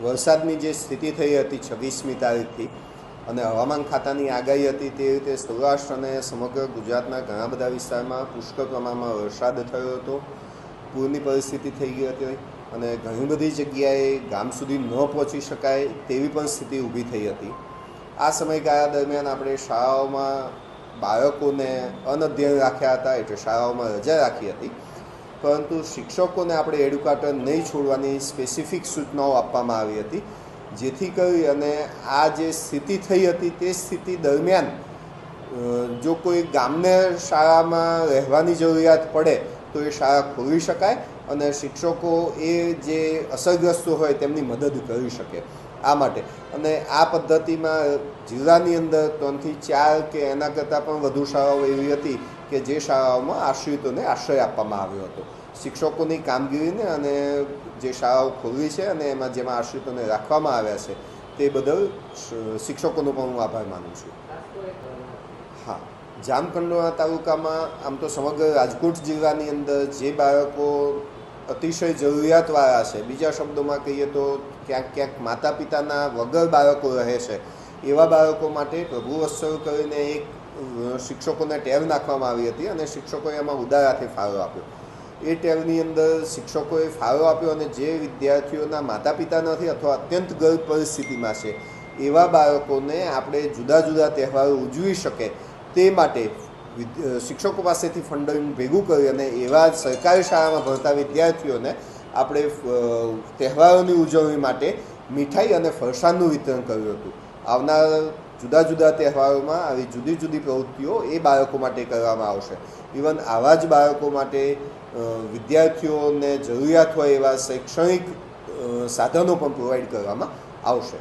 વરસાદની જે સ્થિતિ થઈ હતી છવ્વીસમી તારીખથી અને હવામાન ખાતાની આગાહી હતી તે રીતે સૌરાષ્ટ્ર અને સમગ્ર ગુજરાતના ઘણા બધા વિસ્તારમાં પુષ્કળ પ્રમાણમાં વરસાદ થયો હતો. પૂરની પરિસ્થિતિ થઈ ગઈ હતી અને ઘણી બધી જગ્યાએ ગામ સુધી ન પહોંચી શકાય તેવી પણ સ્થિતિ ઊભી થઈ હતી. આ સમયગાળા દરમિયાન આપણે શાળાઓમાં બાળકોને અનધ્યયન રાખ્યા હતા એટલે શાળાઓમાં રજા રાખી હતી. પરંતુ શિક્ષકોને આપણે એડ્યુકેટર નહીં છોડવાની સ્પેસિફિક સૂચનાઓ આપવામાં આવી હતી, જેથી કરી અને આ જે સ્થિતિ થઈ હતી તે સ્થિતિ દરમિયાન જો કોઈ ગામને શાળામાં રહેવાની જરૂરિયાત પડે, તો એ શાળા ખોલી શકાય અને શિક્ષકો એ જે અસરગ્રસ્તો હોય તેમની મદદ કરી શકે. આ માટે. અને આ પદ્ધતિમાં જિલ્લાની અંદર ત્રણથી ચાર કે એના કરતાં પણ વધુ શાળાઓ એવી હતી કે જે શાળાઓમાં આશ્રિતોને આશ્રય આપવામાં આવ્યો હતો. શિક્ષકોની કામગીરીને અને જે શાળાઓ ખોલવી છે અને એમાં જેમાં આશ્રિતોને રાખવામાં આવ્યા છે, તે બદલ શિક્ષકોનો પણ હું આભાર માનું છું. હા. જામકંડોળા તાલુકામાં આમ તો સમગ્ર રાજકોટ જિલ્લાની અંદર જે બાળકો અતિશય જરૂરિયાતવાળા છે. બીજા શબ્દોમાં કહીએ તો ક્યાંક ક્યાંક માતા પિતાના વગર બાળકો રહે છે. એવા બાળકો માટે પ્રભુ વત્સવ કરીને એક શિક્ષકોને ટેવ નાખવામાં આવી હતી અને શિક્ષકોએ એમાં ઉદારાથી ફાળો આપ્યો. એ ટેવની અંદર શિક્ષકોએ ફાળો આપ્યો અને જે વિદ્યાર્થીઓના માતા પિતા નથી અથવા અત્યંત ગરીબ પરિસ્થિતિમાં છે, એવા બાળકોને આપણે જુદા જુદા તહેવારો ઉજવી શકે તે માટે શિક્ષકો પાસેથી ફંડિંગ ભેગું કરી અને એવા સરકારી શાળામાં ભણતા વિદ્યાર્થીઓને આપણે તહેવારોની ઉજવણી માટે મીઠાઈ અને ફરસાણનું વિતરણ કર્યું હતું. આવનાર જુદા જુદા તહેવારોમાં આવી જુદી જુદી પ્રવૃત્તિઓ એ બાળકો માટે કરવામાં આવશે. ઇવન આવા જ બાળકો માટે વિદ્યાર્થીઓને જરૂરિયાત હોય એવા શૈક્ષણિક સાધનો પણ પ્રોવાઈડ કરવામાં આવશે.